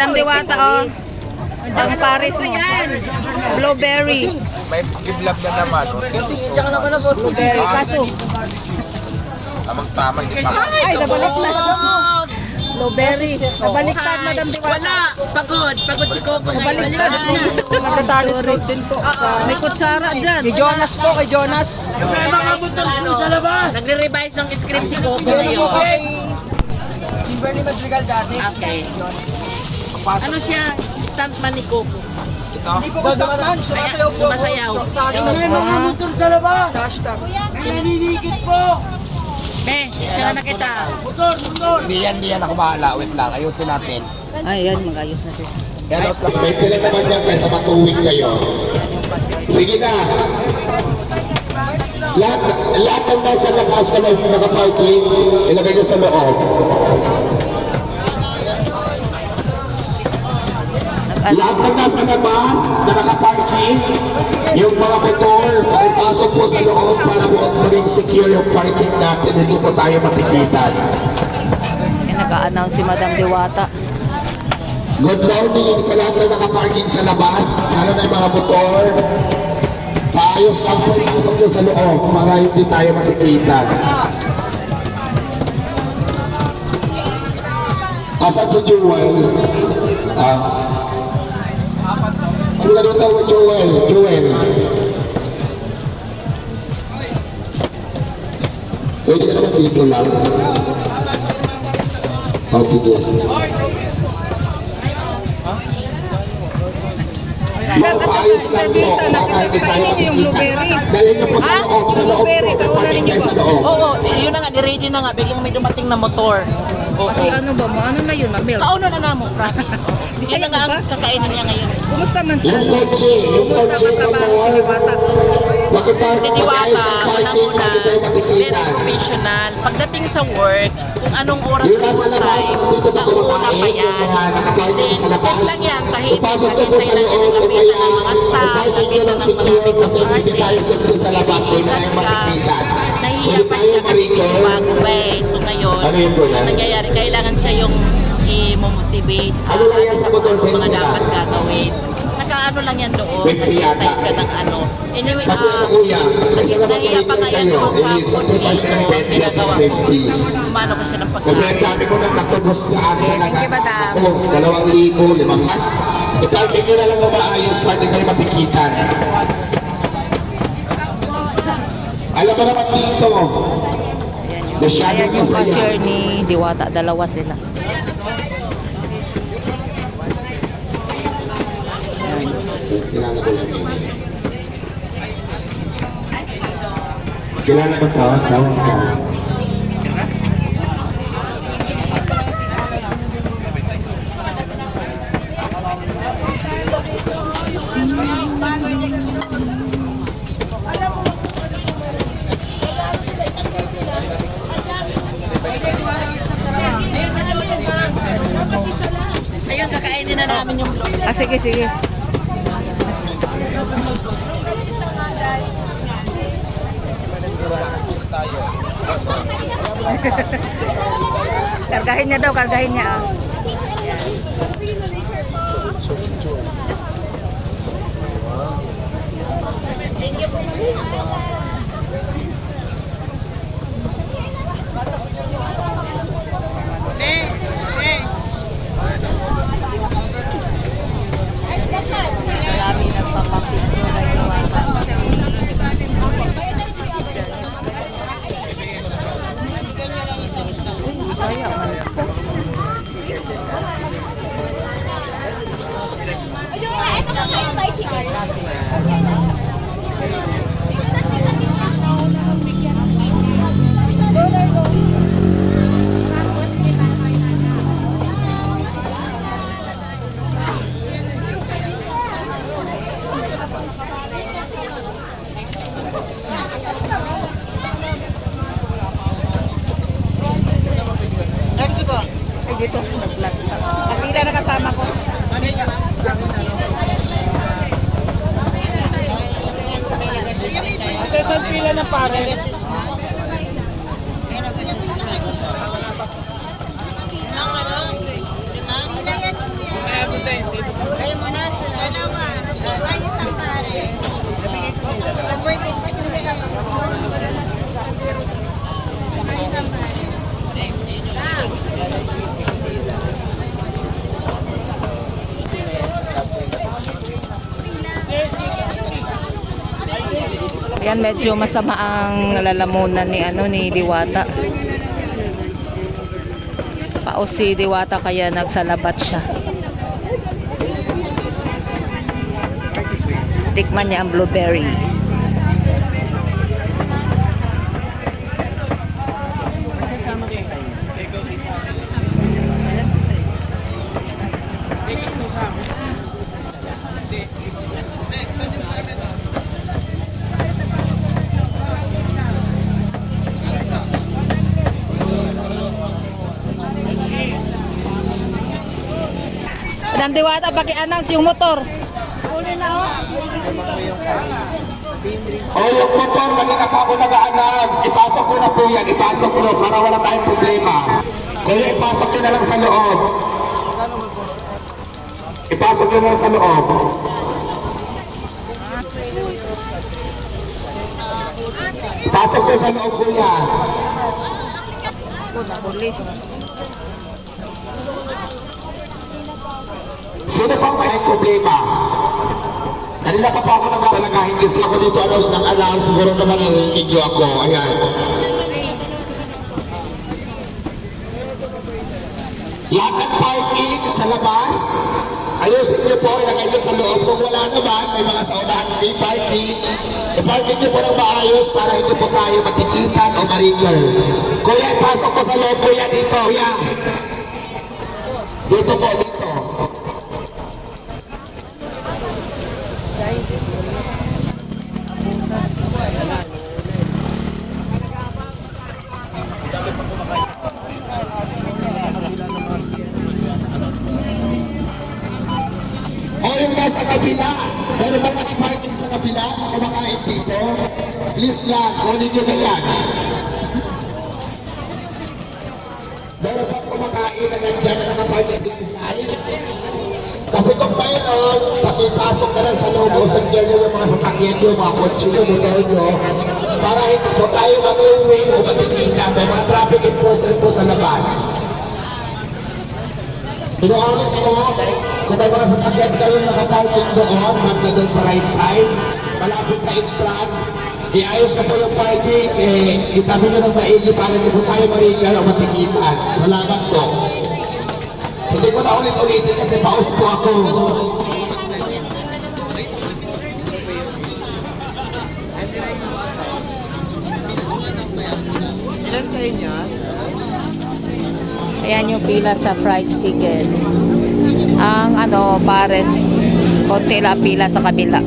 Ang diwata, oh. Ang Paris mo. Blueberry. May giblab na naman. Blueberry. Kaso, Tamang tama. Di pa. ay, nabalik na. Blueberry. Nabaliktad, Madam Diwata. Wala. Pagod. Pagod si Coco. Nabaliktad na. Magkatalis road din po. May kutsara dyan. Kay Jonas po, kay Jonas. mga motor ano, sa labas. Nagre-revise ng script si Coco ngayon. Kimberly Madrigal dati. Okay. Ano siya? Stuntman ni Coco. Hindi po ko stuntman. Sumasayaw po ako. Sumasayaw. Sa hashtag. mga motor sa labas. Sa hashtag. Eh, siya na kita. Hindi yan, hindi yan ako bahala. Wait lang. Ayusin natin. Ay, yan, magayos na siya. Yan, os lang. Pwede na naman yan kaysa matuwing kayo. Sige na. Lahat, lahat ng nasa labas na may nakaparking, ilagay nyo sa loob. Lahat ng nasa labas na nakaparking, yung mga motor, pakipasok po sa loob para po maging secure yung parking natin, hindi po tayo matikitan. May nag-a-announce si Madam Diwata. Good morning sa lahat na nakaparking sa labas, lalo na yung mga motor. Paayos lang po yung usap nyo sa loob para hindi tayo matikitan. Asan si Jewel? Ah. Laro daw mo Jewel, Jewel. Pwede ka naman dito lang. Oh, sige. Mga paayos lang po, tayo makikita. Dahil na po sa loob, sa loob po, sa. Oo, yun na nga. Ni-ready na nga. Biglang may dumating na motor. Oo. Kasi ano ba mo? Ano na yun, Mamil? Kauno na na mo, promise. Bisaya Yan na nga ka ang ba? kakainin niya ngayon. Kumusta man siya? Yung kotse, yung Kumusta kotse man na trabaho si Diwata? Ng unang-una, hindi tayo very professional. Pagdating sa work, kung anong oras Yung na nasa labas, time, dito ba nauna pa yan. mga sa labas. Huwag lang yan, tahimik. Ipasok ko po sa Hintay lang yan, o lapitan kaya, ng mga staff, lapitan ng tayo parking. siyempre sa labas, matikitan. Nahihiya pa siya kasi bago pa eh. So Ano yun po yan? ang nangyayari, kailangan siya yung i-motivate. Ano lang yan sa motor, Mga 20 lang? dapat gagawin. Nakaano lang yan doon. 20 yata. Naghihintay siya ng ano. Anyway, Kasi ano kuya, kasi nahiya pa yan kayo, doon sa eh, sacrifice ng 20 at ginagawa ko. 50. Kumano ko siya ng Kasi ang dami ko nang natubos sa akin. Thank you, madam. Ako, dalawang libo, limang mas. I-parking nyo na lang na maayos para hindi kayo matikitan. Alam mo naman dito, Ayan yung, cashier ni Diwata. Dalawa sila. kilala ko lang. Kilala tawag, tawag ka. Namin yung vlog. Ah, sige, sige. kargahin niya daw, kargahin niya. ah. Ng pares? Yan medyo masama ang lalamunan ni ano ni Diwata. Paos si Diwata kaya nagsalabat siya. Tikman niya ang blueberry. Madam Diwata, paki-announce yung motor. O yung motor, kanina pa ako nag-a-announce. Ipasok ko na po yan, ipasok ko para wala tayong problema. Kaya ipasok nyo na lang sa loob. Ipasok nyo na lang sa loob. Ipasok nyo sa loob kuya. Sino pang may problema? Kanina pa pa ako naman talaga, hindi sila ako dito anos ng alam, siguro naman nanginigyo ako. Ayan. Lahat ng parking sa labas, ayusin niyo po, ilagay niyo sa loob. Kung wala naman, may mga sa unahan free parking. I-parking niyo po ng maayos para hindi po tayo matikitan o marigol. Kuya, ipasok ko sa loob, kuya, dito. Kuya. Dito po, dito. Please lang, kunin nyo na yan. Meron ba kumakain na nandyan na nakaparking sa side? Kasi kung mayroon, pakipasok na lang sa loob o sa nyo yung mga sasakyan nyo, mga kotse nyo, nyo, para hindi po tayo mag-uwi o matikita. May mga traffic enforcer po sa labas. Inuulit ko, kung may mga sasakyan kayo nakaparking doon, magna doon sa right side, malapit sa entrance, iayos na po yung parking, eh, itabi nyo ng maigi para hindi po tayo marigal o matikitan. Salamat po. Hindi ko na ulit-ulitin kasi paus po ako. Ayan yung pila sa fried chicken. Ang ano, pares, konti lang pila sa kabila.